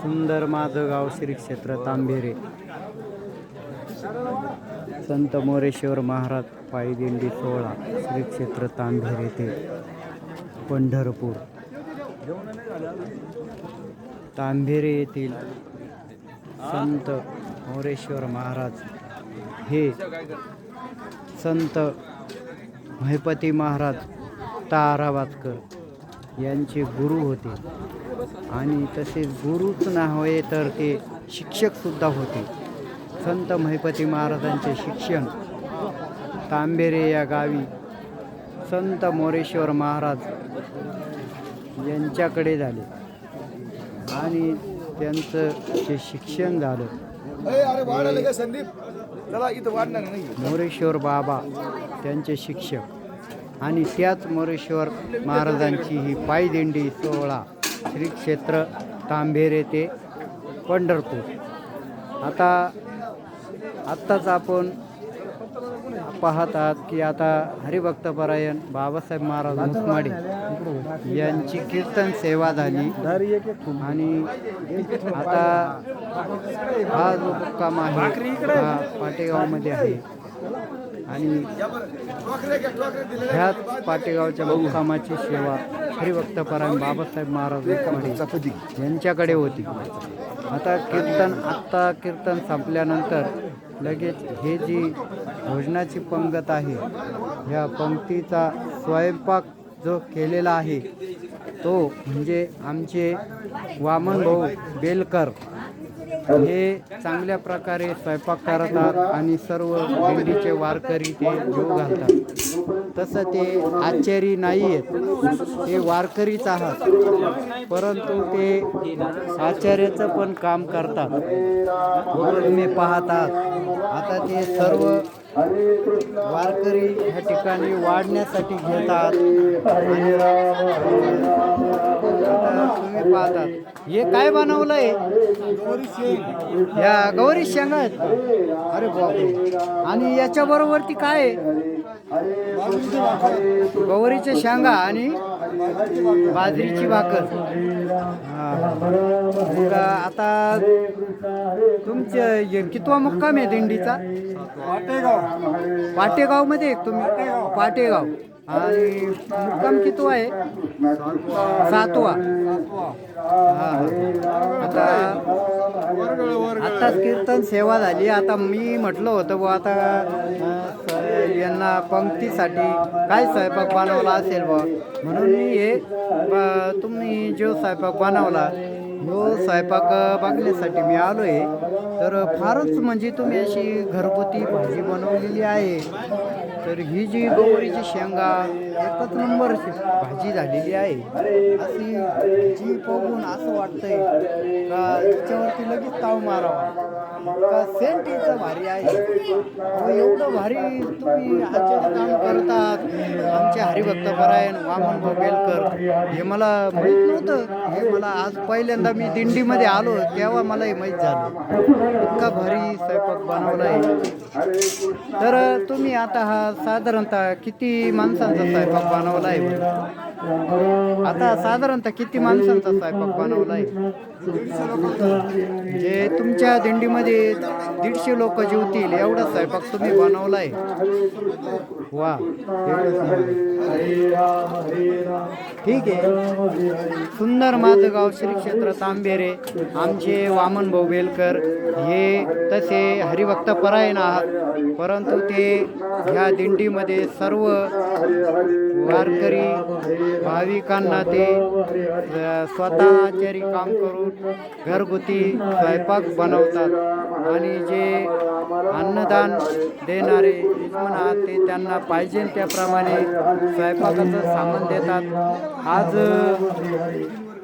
सुंदर माझं गाव श्री क्षेत्र तांबेरे. संत मोरेश्वर महाराज पायी दिंडी सोहळा श्री क्षेत्र तांबेरे ते पंढरपूर. तांबेरे येथील संत मोरेश्वर महाराज हे संत महिपती महाराज ताराबादकर यांचे गुरु होते. आणि तसेच गुरुच नव्हे तर ते शिक्षकसुद्धा होते. संत महिपती महाराजांचे शिक्षण. तांबेरे या गावी संत मोरेश्वर महाराज यांच्याकडे झाले. आणि त्यांचं जे शिक्षण झालं. अरे अरे वाढायला का संदीप? चला इथं वाढणार नाही मोरेश्वर बाबा त्यांचे शिक्षक. आणि त्याच मोरेश्वर महाराजांची ही पायदिंडी सोहळा श्री क्षेत्र तांभेरे ते पंढरपूर. आता आत्ताच आपण पाहत आहात की आता हरिभक्तपरायण बाबासाहेब महाराज मुसमाडे यांची कीर्तन सेवा झाली. आणि आता हा जो मुक्काम आहे हा पाटेगावमध्ये आहे. आणि ह्याच पाटेगावच्या मुक्कामाची सेवा हरिभक्तपरायण बाबासाहेब महाराज मुसमाडे यांच्याकडे होती. आता कीर्तन आत्ता कीर्तन संपल्यानंतर लगेच हे जी भोजनाची पंगत आहे ह्या पंक्तीचा स्वयंपाक जो केलेला आहे तो म्हणजे आमचे वामन भाऊ बेलकर. हे चांगल्या प्रकारे स्वयंपाक करतात आणि सर्व दिंडीचे वारकरी ते जीव घालतात. तसं ते आचारी नाही आहेत ते वारकरीच आहात. परंतु ते आचार्याचं पण काम करतात. तुम्ही पाहतात. आता ते सर्व वारकरी ह्या ठिकाणी वाढण्यासाठी घेतात. तुम्ही पाहतात. हे काय बनवलंय? या गौरी शेंगा आहेत. का? अरे बापरे. आणि याच्या बरोबरती काय आहे? गौरीच्या शेंगा आणि बाजरीची भाकर. हा. आता तुमच्या कितवा मुक्काम आहे दिंडीचा? पाटेगाव. मध्ये तुम्ही? पाटेगाव. आणि मुक्काम कितवा आहे? सातवा. हा आता आताच कीर्तन सेवा झाली. आता मी म्हटलं होतं बुवा आता यांना पंक्तीसाठी काय स्वयंपाक बनवला असेल बुवा? म्हणून मी हे ब- तुम्ही जो स्वयंपाक बनवला जो स्वयंपाक बघण्यासाठी मी आलो आहे तर फारच म्हणजे तुम्ही अशी घरगुती भाजी बनवलेली आहे. तर ही जी गोवरीची शेंगा एकच नंबर भाजी झालेली आहे. अशी जी बघून असं वाटतंय का तिच्यावरती लगेच ताव मारावा. का सेंट हिचं भारी आहे एवढं भारी तुम्ही आजचे काम करतात. आमचे हरिभक्त परायण वामन भोगेलकर हे मला माहीत नव्हतं. हे मला आज पहिल्यांदा मी दिंडीमध्ये आलो तेव्हा मला हे माहीत झालं. इतका भारी स्वयंपाक बनवला आहे तर तुम्ही आता हा साधारणतः किती माणसांचा स्वयंपाक बनवला आहे आता साधारणतः किती माणसांचा स्वयंपाक बनवला आहे जे म्हणजे तुमच्या दिंडीमध्ये दीडशे लोक जेवतील एवढा स्वयंपाक तुम्ही बनवला आहे वा. ठीक आहे. सुंदर माझं गाव श्री क्षेत्र तांबेरे आमचे वामन भाऊ बेलकर हे तसे हरिभक्त परायण आहात परंतु ते ह्या दिंडीमध्ये सर्व वारकरी भाविकांना ते अ, स्वतः आचारी काम करून घरगुती स्वयंपाक बनवतात. आणि जे अन्नदान देणारे यजमान आहात ते त्यांना पाहिजे त्याप्रमाणे स्वयंपाकाचं सामान देतात. आज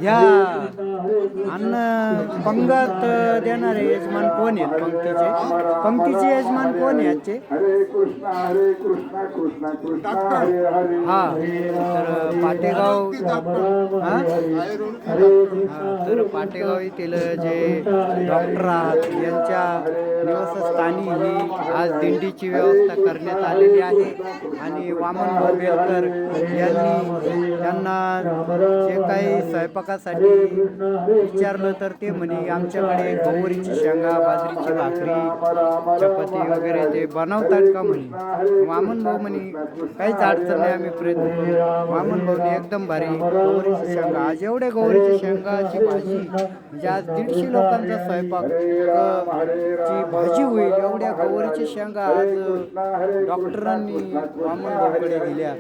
ह्या अन्न पंगत देणारे यजमान कोण आहेत? पंक्तीचे. पंक्तीचे यजमान कोण आहे आजचे? हा. तर पाटेगाव हा? तर पाटेगाव येथील जे डॉक्टर आहात यांच्या निवासस्थानी ही आज दिंडीची व्यवस्था करण्यात आलेली आहे. आणि वामन बेलकर यांनी त्यांना जे काही स्वयंपाकासाठी विचारलं तर ते म्हणे आमच्याकडे गोवरीची शेंगा बाजरीची भाकरी चपाती वगैरे ते बनवतात का? म्हणे. वामन भाऊ म्हणे काहीच अडचण नाही आम्ही प्रयत्न करू. वामन भाऊने एकदम भारी गोवरीची शेंगा आज एवढ्या गोवरीची शेंगाची भाजी म्हणजे आज दीडशे लोकांचा स्वयंपाक ची भाजी होईल एवढ्या गोवरीची शेंगा आज डॉक्टरांनी वामन भाऊकडे दिल्या.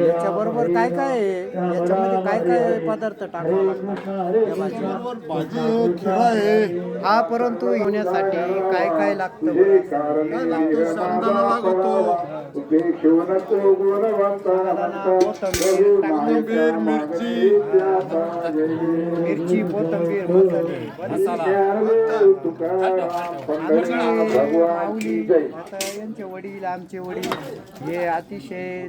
याच्याबरोबर काय काय याच्यामध्ये काय काय पदार्थ टाकावा लागतात? खिळा आहे हा परंतु होण्यासाठी काय काय लागतं? काय लागतो? साबुदाणा लागतो कोथिंबीर मिरची मिरची कोथंबीर आता यांचे वडील आमचे वडील हे अतिशय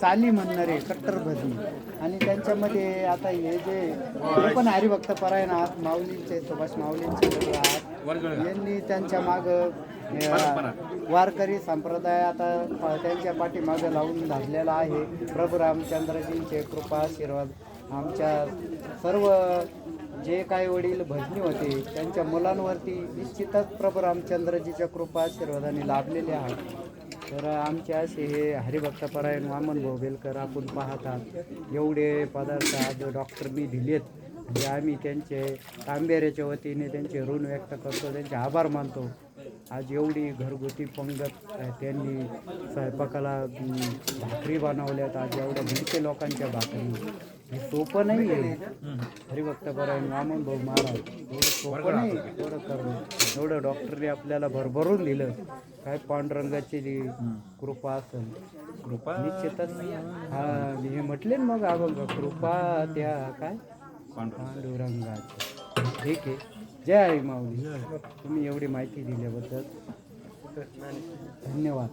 चाली म्हणणारे कट्टरभजी आणि त्यांच्यामध्ये आता हे जे हे पण हरिभक्त परायण आहात माऊलींचे सुभाष माऊलींचे आहात. यांनी त्यांच्या माग वारकरी संप्रदाय आता त्यांच्या पाठीमागं लावून धरलेला आहे. प्रभू रामचंद्रजींचे कृपा आशीर्वाद. आमच्या सर्व जे काही वडील भजनी होते त्यांच्या मुलांवरती निश्चितच प्रभू रामचंद्रजीच्या कृपा आशीर्वादाने लाभलेले आहेत. तर आमचे असे हे हरिभक्तपरायण वामन भाऊ बेलकर आपण पाहतात. एवढे पदार्थ आज डॉक्टरनी दिलेत. म्हणजे आम्ही त्यांचे तांबेऱ्याच्या वतीने त्यांचे ऋण व्यक्त करतो त्यांचे आभार मानतो. आज एवढी घरगुती पंगत त्यांनी स्वयंपाकाला भाकरी बनवल्यात. आज एवढ्या दीडशे लोकांच्या भाकरी. हे सोपं नाही आहे. हरिभक्तपरायण वामन भाऊ महाराज एवढं सोपं नाही. एवढं करणं एवढं डॉक्टरने आपल्याला भरभरून दिलं. काय पांडुरंगाची जी कृपा असेल. कृपा? निश्चितच. हा हे म्हटले ना मग अभंग कृपा त्या काय? पांडुरंगाची. ठीक आहे जय आई माऊली. तुम्ही एवढी माहिती दिल्याबद्दल धन्यवाद.